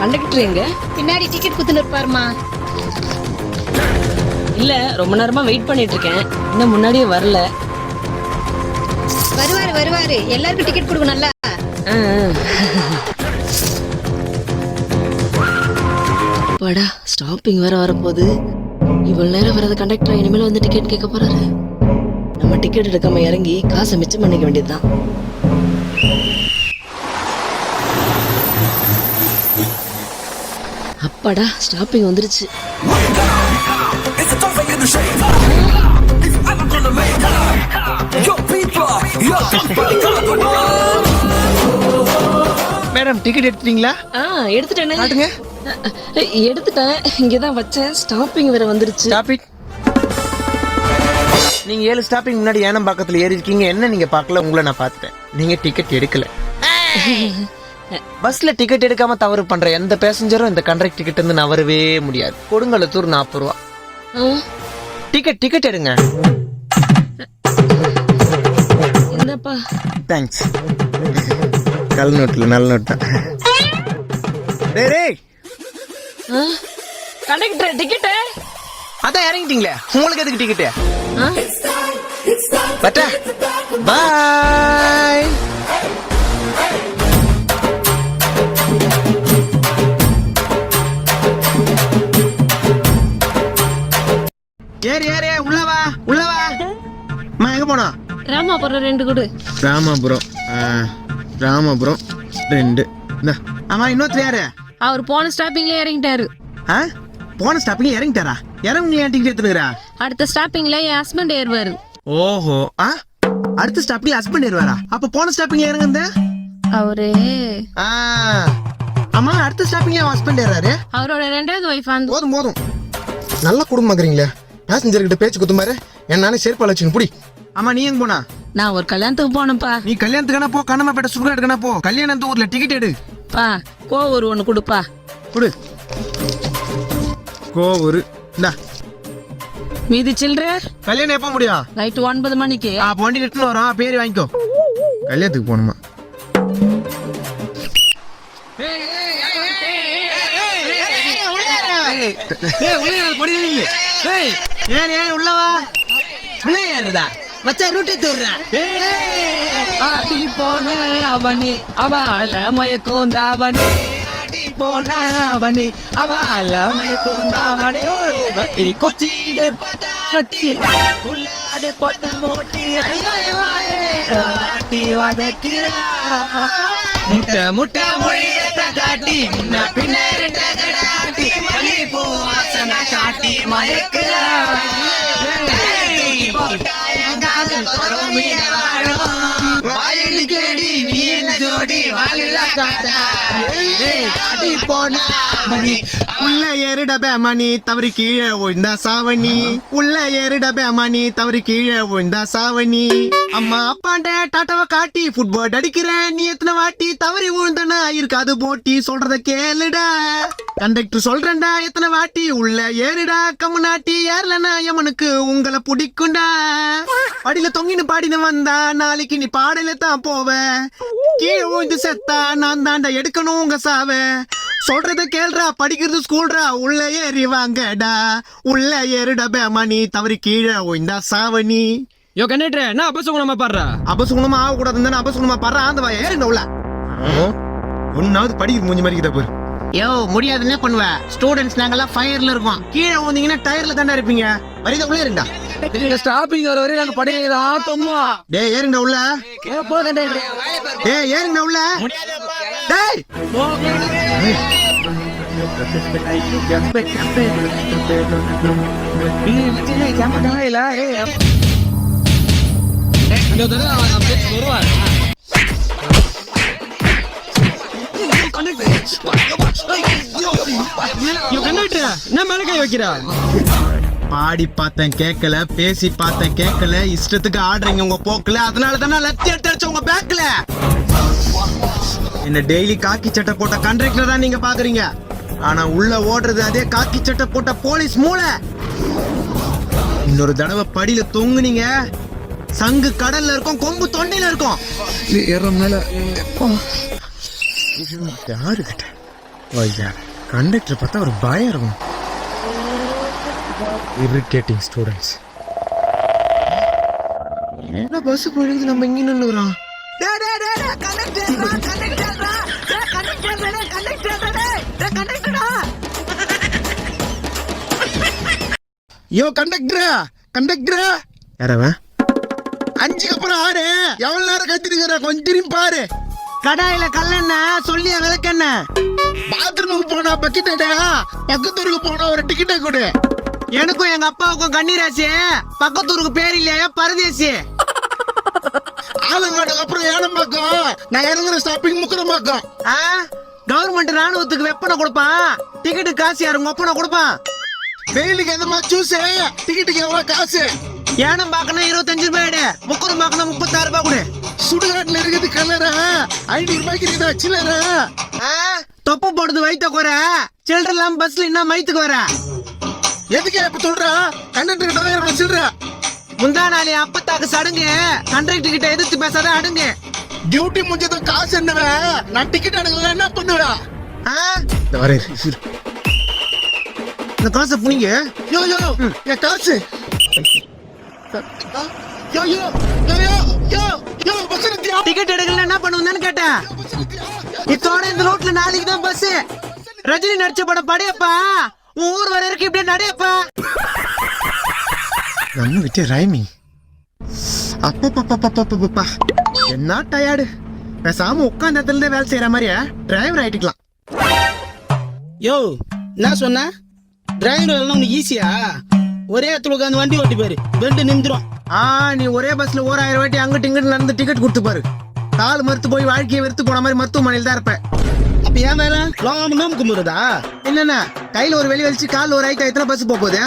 Conductor எங்க பின்னாடி ticket குத்துன்னு இருப்பாருமா? இல்ல ரொம்ப நேரமா வெயிட் பண்ணிட்டு இருக்கேன். இன்னும் முன்னாடியே வரல. வருவாரு வருவாரு. எல்லாருக்கும் டிக்கெட் கொடுக்கணும்ல. அப்பாடா ஸ்டாப்பிங் வேற வரப்போகுது. இவ்வளவு நேரம் வராத கண்டக்டர் இனிமேல் வந்து டிக்கெட் கேட்க போறாரு. நம்ம டிக்கெட் எடுக்காம இறங்கி காசை மிச்சம் பண்ணிக்க வேண்டியதுதான். People, yo people, madam ticket எடுத்துட்டீங்களா? ஆ எடுத்துட்டேனே. காட்டுங்க. எடுத்துட்டேன். இங்கதான் வச்சேன். ஸ்டாப்பிங் வேற வந்துருச்சு. ஸ்டாப் இட் நீங்க ஏழு ஸ்டாப்பிங் முன்னாடி ஏனம் பக்கத்துல ஏறி இருக்கீங்க என்ன நீங்க பார்க்கல? உங்களை நான் பார்த்துட்டேன். நீங்க டிக்கெட் எடுக்கல. பஸ்ல டிக்கெட் எடுக்காம தவறு பண்ற எந்த பேசஞ்சரும் இந்த கண்டக்ட் டிக்கெட் இருந்து நவரவே முடியாது. கொடுங்கலத்தூர் நாற்பது ரூபா. டிக்கெட் டிக்கெட் எடுங்க. என்னப்பா? தேங்க்ஸ் கல் நோட்டில் நல்ல நோட் தான் கண்டக்டர் டிக்கெட்டு அதான் இறங்கிட்டீங்களே. உங்களுக்கு எதுக்கு டிக்கெட்டு ஆ? பட்டா. பாய் ஏறு ஏறு உள்ள வா உள்ள வா. அம்மா எங்க போனோம் ராமாபுரம் ரெண்டு கொடு. ராமபுரம் ராமபுரம் ரெண்டு. இந்தா. ஆமா இன்னொருத்தர் யாரு? அவர் போன ஸ்டாப்பிங்ல இறங்கிட்டாரு. ஆ? போன ஸ்டாப்பிங் இறங்கிட்டாரா? இறங்கி ஏன் டிக்கெட் எடுத்துக்கிறா அடுத்த ஸ்டாப்பிங்ல என் ஹஸ்பண்ட் ஏறுவாரு. ஓஹோ. ஆ? அடுத்த ஸ்டாப்ல ஹஸ்பண்ட் ஏறுவாரா? அப்ப போன ஸ்டாப்பிங்ல இறங்குந்த அவரு. ஆ. அம்மா அடுத்த ஸ்டாப்பிங்ல ஹஸ்பண்ட் ஏறாரு அவரோட ரெண்டாவது ஒய்ஃப் அந்த போதும் போதும். நல்ல குடும்பங்கிறீங்களே பேசஞ்சர் கிட்ட பேச்சு குத்துமாரு என்னால செருப்பால வச்சுங்க புடி அம்மா நீ எங்க போனா நான் ஒரு கல்யாணத்துக்கு போனேன்ப்பா நீ கல்யாணத்துக்கான போ கண்ணமாப்பேட்டை சுடுகா எடுக்கணும் போ கல்யாணத்து ஊர்ல டிக்கெட் எடு பா கோவூர் ஒன்று கொடுப்பா குடு கோவூர் இந்தா மீதி சில்லற கல்யாணம் எப்போ முடியும் நைட்டு ஒன்பது மணிக்கு ஆ வண்டி நெட்டுன்னு வரும் பேர் வாங்கிக்கோ கல்யாணத்துக்கு போகணுமா ஏன் ஏன் உள்ளவா உள்ளேறதா மச்சா ரூட்டை தூடுறேன் ஆடி போன அவனி அவள மயக்கும் தாவணி ஆடி போன அவனி அவள மயக்கும் தாவணி ஒரு கொச்சியில பட்டாட்டி உள்ளாட கொட்ட மோட்டி. ஆட்டி வதக்கிறா. முட்டை முட்டை மொழியை காட்டி. முன்ன பின்ன காட்டி உள்ள ஏறிடபே மணி தவறி கீழே விழுந்தா சாவணி. உள்ள ஏறிடபே மணி தவறி கீழே விழுந்தா சாவணி. அம்மா அப்பாண்ட டாட்டாவை காட்டி ஃபுட்பால் அடிக்கிறேன். நீ எத்தனை வாட்டி தவறி விழுந்தனா? இருக்காது போட்டி சொல்றத கேளுடா. கண்டக்டர் சொல்றேன்டா எத்தனை வாட்டி? உள்ள ஏறிடா கம்முனாட்டி ஏறலனா எமனுக்கு உங்களை பிடிக்கும்டா. படியில தொங்கின்னு பாடினு வந்தா நாளைக்கு நீ பாடல தான் போவ. கீழே விழுந்து செத்தா நான் தாண்டா எடுக்கணும் உங்க சாவ. சொல்றத கேள்றா படிக்கிறது ஸ்கூல்ரா உள்ள ஏறி வாங்கடா. உள்ள ஏறுடா பேமணி தவறி கீழே விழுந்தா சாவணி. யோ கண்டக்டர் என்ன அபசகுணமா பாடுறா? அபசுகுணமா ஆக கூடாதுன்னு அபசுகுணமா படுறா? அந்த வா ஏறுங்க உள்ள. ஒன்னாவது படிக்கிற மூஞ்சி மாதிரி கிட்ட போய் யோ முடியாது என்ன பண்ணுவ ஸ்டூடெண்ட்ஸ் நாங்கெல்லாம் ஃபயர்ல இருக்கோம் கீழே வந்தீங்கன்னா டயர்ல தாண்டா இருப்பீங்க வரித உள்ள இருண்டா ஸ்டாப்பிங் வர வரையும் நாங்க படிக்கிறதா தொம்மா டேய் ஏறுங்க உள்ள டேய் ஏறுங்க உள்ள டேய் கண்டக்டர் என்ன மேல கை வைக்கிறா? பாடி பார்த்தேன் கேட்கல பேசி பார்த்தேன் கேட்கல இஷ்டத்துக்கு ஆடுறீங்க உங்க போக்குல அதனால தானே லத்தி எடுத்து அடிச்ச உங்க பேக்ல என்ன டெய்லி காக்கி சட்டை போட்ட கண்டக்டர் தான் நீங்க பாக்குறீங்க? ஆனா உள்ள ஓடுறது அதே காக்கி சட்டை போட்ட போலீஸ் மூளை. இன்னொரு தடவை படியில தொங்குனீங்க. சங்கு கடல்ல இருக்கும் கொம்பு தொண்டையில இருக்கும். யாரு கிட்ட ஐயா கண்டக்டர் பார்த்தா ஒரு பயம் இருக்கும். இரிட்டேட்டிங் ஸ்டூடெண்ட்ஸ் என்ன பஸ் போயிடுது நம்ம இங்க நின்னுறோம் யோ கண்டக்டரா கண்டக்டரா யாரவன் அஞ்சுக்கு அப்புறம் ஆறு. எவ்வளவு நேரம் கத்திருக்கிற கொஞ்சம் பாரு. கடாயில கல்லெண்ண சொல்லிய விளக்கெண்ண பாத்ரூமுக்கு போனா பக்கெட்டா பக்கத்தூருக்கு போனா ஒரு டிக்கெட்டை கொடு. எனக்கும் எங்க அப்பாவுக்கும் கண்ணீராசி பக்கத்தூருக்கு பேர் இல்லையா பரதேசி. ஆலங்காட்டுக்கு அப்புறம் ஏனம் பக்கம் நான் இறங்குற ஸ்டாப்பிங் முக்கிற பக்கம் கவர்மெண்ட் ராணுவத்துக்கு வெப்பனை கொடுப்பான். டிக்கெட்டு காசு யாரு? உங்க ஒப்பனை கொடுப்பான். வெயிலுக்கு எந்த மாதிரி ஜூஸ் டிக்கெட்டுக்கு எவ்வளவு காசு? ஏனம் பார்க்கணும் இருபத்தஞ்சு ரூபாய் முக்கரம் பார்க்கணும் முப்பத்தாறு ரூபாய் கொடு. சுடுகாட்டுல இருக்குது கலரா? ஐநூறு ரூபாய்க்கு இருக்குதா சில்லற? தொப்ப போடுறது வயித்த குறை. சில்லற இல்லாம பஸ்ல என்ன மயத்துக்கு வர. எதுக்கு இப்ப சொல்றா? கண்டக்டர் கிட்ட சில்லற. முந்தா நாளே அப்பத்தாக்கு சடுங்க. கண்டக்டர் கிட்ட எதிர்த்து பேசாத அடுங்க. டியூட்டி முடிஞ்சதும் காசு என்னவ? நான் டிக்கெட் எடுக்கல என்ன பண்ணுவா? இந்த வரேன் இந்த காசை புனிங்க யோ யோ என் காசு. யோ யோ யோ. டிக்கெட் எடுக்கல என்ன பண்ணுவீங்கன்னு கேட்டேன். இத்தோட இந்த ரோட்ல நாளைக்கு தான் பஸ் ரஜினி நடிச்ச படம் படையப்பா ஊர் வர இருக்கு இப்படியே நடையப்பா நம்ம விட்டு ரைமிங் அப்பப்பப்பப்பப்பப்பா என்ன டயர்டு பேசாம உட்காந்த இடத்துல வேலை செய்யற மாதிரியா? டிரைவர் ஆயிட்டுக்கலாம். யோ என்ன சொன்ன? டிரைவர் எல்லாம் உனக்கு ஈஸியா ஒரே இடத்துல உட்காந்து வண்டி ஓட்டி பெண்டு நிமிந்துரும் ஆ நீ ஒரே பஸ்ல ஓராயிரம் வாட்டி அங்கிட்டு இங்கிட்டு நடந்து டிக்கெட் கொடுத்து பாரு. கால் மறுத்து போய் வாழ்க்கையை வெறுத்து போன மாதிரி மருத்துவமனையில் தான் இருப்பேன். அப்ப ஏன் மேல? லோகம் நோம் கும்பிடுறதா? என்னென்ன? கையில ஒரு வெளி வலிச்சு கால்ல ஒரு ஐட்டா எத்தனை பஸ் போக போகுது?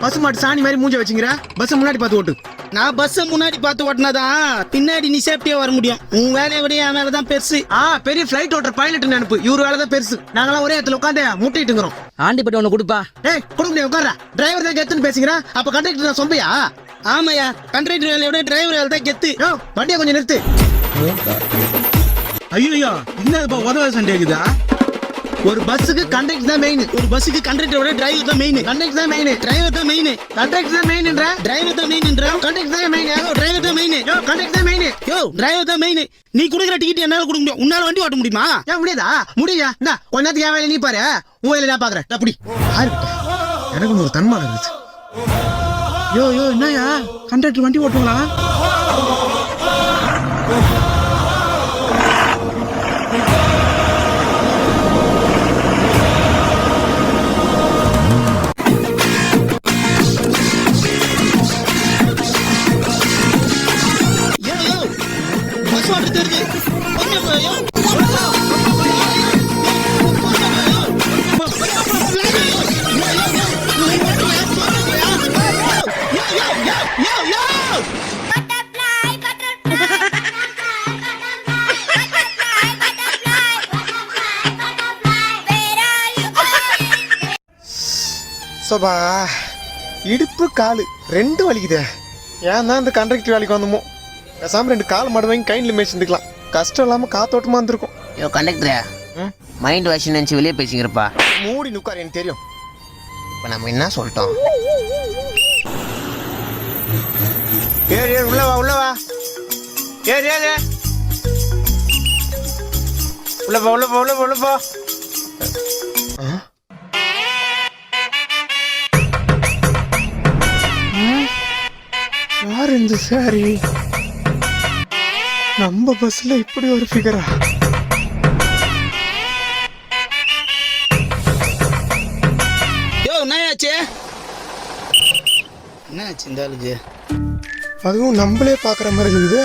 பசு மாட்டு சாணி மாதிரி மூஞ்ச வச்சுங்கிற பஸ் முன்னாடி பார்த்து ஓட்டு. நான் பஸ்ஸ முன்னாடி பார்த்து ஓட்டினாதான். பின்னாடி நீ சேஃப்டியா வர முடியும். உன் வேலையை விட என் வேலை தான் பெருசு. ஆ பெரிய ஃபிளைட் ஓட்டர் பைலட் நினைப்பு இவரு வேலை தான் பெருசு. நாங்களாம் ஒரே இடத்துல உட்காந்து முட்டிட்டுங்கிறோம். ஆண்டிப்பட்டு ஒண்ணு கொடுப்பா. ஏய் கொடுக்க முடியாது உட்கார டிரைவர் தான் கெத்துன்னு பேசுகிறேன் அப்ப கண்டக்டர் நான் சொம்பியா? ஆமாயா கண்டக்டர் வேலையை விட டிரைவர் வேலை தான் கெத்து. யோ வண்டியை கொஞ்சம் நிறுத்து. ஐயோ என்ன இப்ப உதவ சண்டை இருக்குதா ஒரு பஸ்ஸுக்கு கண்டக்டர் தான் மெயின் ஒரு பஸ்ஸுக்கு கண்டக்டர் விட டிரைவர் தான் மெயின் கண்டக்டர் தான் மெயின் டிரைவர் தான் மெயின் கண்டக்டர் தான் மெயின்ன்ற டிரைவர் தான் மெயின்ன்ற கண்டக்டர் தான் மெயின் டிரைவர் தான் மெயின் யோ கண்டக்டர் தான் மெயின் யோ டிரைவர் தான் மெயின் நீ கொடுக்குற டிக்கெட் என்னால கொடுக்க முடியும். உன்னால வண்டி ஓட்ட முடியுமா? ஏன் முடியாதா? முடியா. இந்தா கொஞ்ச நேரத்துக்கு என் வேலையை நீ பாரு உன் வேலையை நான் பாக்குறேன். அப்படி எனக்கு ஒரு தன்மானம் இருந்துச்சு யோ யோ என்னயா கண்டக்டர் வண்டி ஓட்டுங்களா? யோ சோபா இடுப்பு காலு ரெண்டு வலிக்குதே. ஏன் தான் இந்த கண்டக்டர் வேலைக்கு வந்தோமோ? பேசாம ரெண்டு கால் மடு வாங்கி கைண்டில் மேய்ச்சிருந்துக்கலாம் கஷ்டம் இல்லாம காத்தோட்டமா இருந்திருக்கும். யோ கண்டக்டரே மைண்ட் வாஷ் நினச்சி வெளியே பேசிக்கிறப்பா. மூடி நுக்கார் எனக்கு தெரியும். இப்போ நம்ம என்ன சொல்லிட்டோம்? ஏறு ஏறு உள்ள வா உள்ள வா. ஏறு ஏறு. உள்ள போ உள்ள போ. இந்த சாரி நம்ம பஸ்ல இப்படி ஒரு ஃபிகரா யோ என்னாச்சு? என்னாச்சு இந்த ஆளுக்கு? அதுவும் நம்மளே பாக்குற மாதிரி இருக்குது.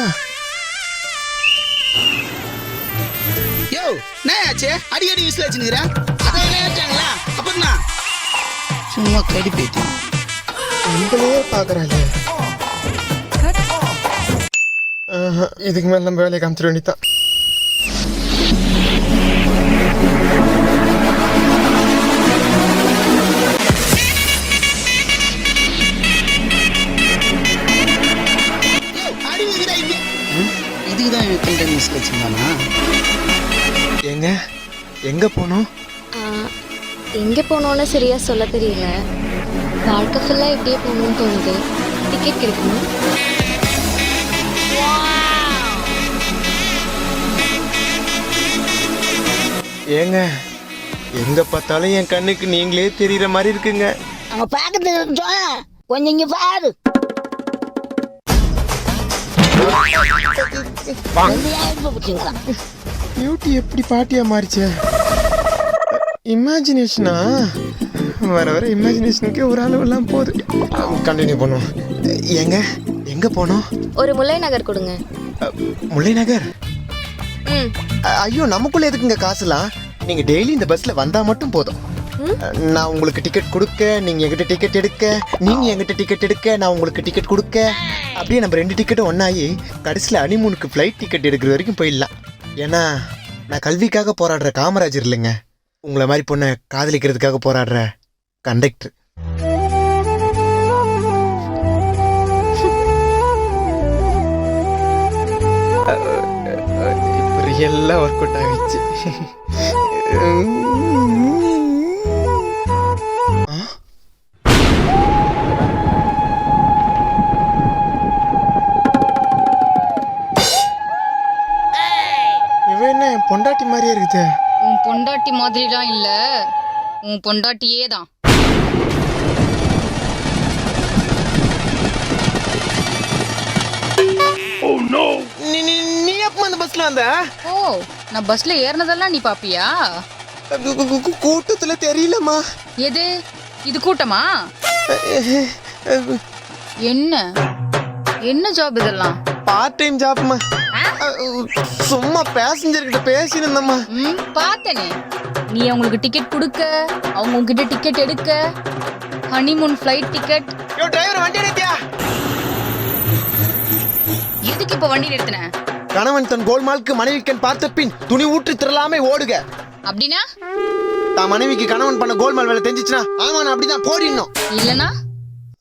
யோ என்னாச்சு? அடிக்கடி விசில் வச்சுனுக்குறேன் அதான் என்ன ஏற்றாங்களா அப்புறம் சும்மா கடி போயிட்டு. நம்மளே பாக்குறாளே இதுக்கு மேல நம்ம வேலையை காமிச்சிட வேண்டியதான் இதுக்கு தான் கண்டக்டர் விசில் வச்சுருந்தானா எங்க? எங்க போனோம்? எங்கே போனோன்னு சரியா சொல்ல தெரியல. வாழ்க்கை ஃபுல்லாக இப்படியே போகணும்னு தோணுது. டிக்கெட் கிடைக்குமா? ஏங்க எங்க பார்த்தாலும் என் கண்ணுக்கு நீங்களே தெரியற மாதிரி இருக்குங்க. அங்க பாக்கத்துல இருக்கட்டும் கொஞ்சம் இங்க பாரு. பியூட்டி எப்படி பாட்டியா மாறிச்சு? இமேஜினேஷனா வர வர இமேஜினேஷனுக்கே ஒரு அளவு எல்லாம் போகுது. கண்டினியூ பண்ணுவோம். எங்க எங்க போனோம்? ஒரு முல்லை நகர் கொடுங்க முல்லை நகர் ஐயோ நமக்குள்ள எதுக்குங்க காசுலாம்? நீங்க டெய்லி இந்த பஸ்ல வந்தா மட்டும் போதும். நான் உங்களுக்கு டிக்கெட் கொடுக்க நீங்க என்கிட்ட டிக்கெட் எடுக்க நீங்க என்கிட்ட டிக்கெட் எடுக்க நான் உங்களுக்கு டிக்கெட் கொடுக்க. அப்படியே நம்ம ரெண்டு டிக்கெட்டும் ஒன்னாயி கடைசியில் அனிமூனுக்கு ஃப்ளைட் டிக்கெட் எடுக்கிற வரைக்கும் போயிடலாம். ஏன்னா நான் கல்விக்காக போராடுற காமராஜர் இல்லைங்க. உங்களை மாதிரி பொண்ணை காதலிக்கிறதுக்காக போராடுற கண்டக்டர் ரியல்லாக ஒர்க் அவுட் ஆகிடுச்சு பொண்டாட்டி மாதிரியே இருக்குது உன் பொண்டாட்டி மாதிரிலாம் இல்ல உன் பொண்டாட்டியே தான் பஸ்ல வந்த? ஓ நான் பஸ்ல ஏறினதெல்லாம் நீ பாப்பியா? கூட்டத்துல தெரியலம்மா. எது? இது கூட்டமா? என்ன? என்ன ஜாப் இதெல்லாம்? பார்ட் டைம் ஜாப்மா சும்மா பேசஞ்சர் கிட்ட பேசியிருந்தம்மா. ம் பார்த்தனே. நீ அவங்களுக்கு டிக்கெட் கொடுக்க அவங்க உங்ககிட்ட டிக்கெட் எடுக்க honeymoon flight ticket yo driver வண்டி நிறுத்தியா எதுக்கு இப்போ வண்டி நிறுத்தின கணவன் தன் கோல்மாலுக்கு மனைவிக்கன் பார்த்த பின் துணி ஊற்றி திரளாமே ஓடுக. அப்படின்னா? தான் மனைவிக்கு கணவன் பண்ண கோல்மால் வேலை தெரிஞ்சிச்சுன்னா ஆமா நான் அப்படிதான் போடிடணும் இல்லனா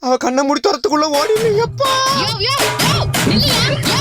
அவ கண்ணை முடி எப்பா நில்லையா யோ.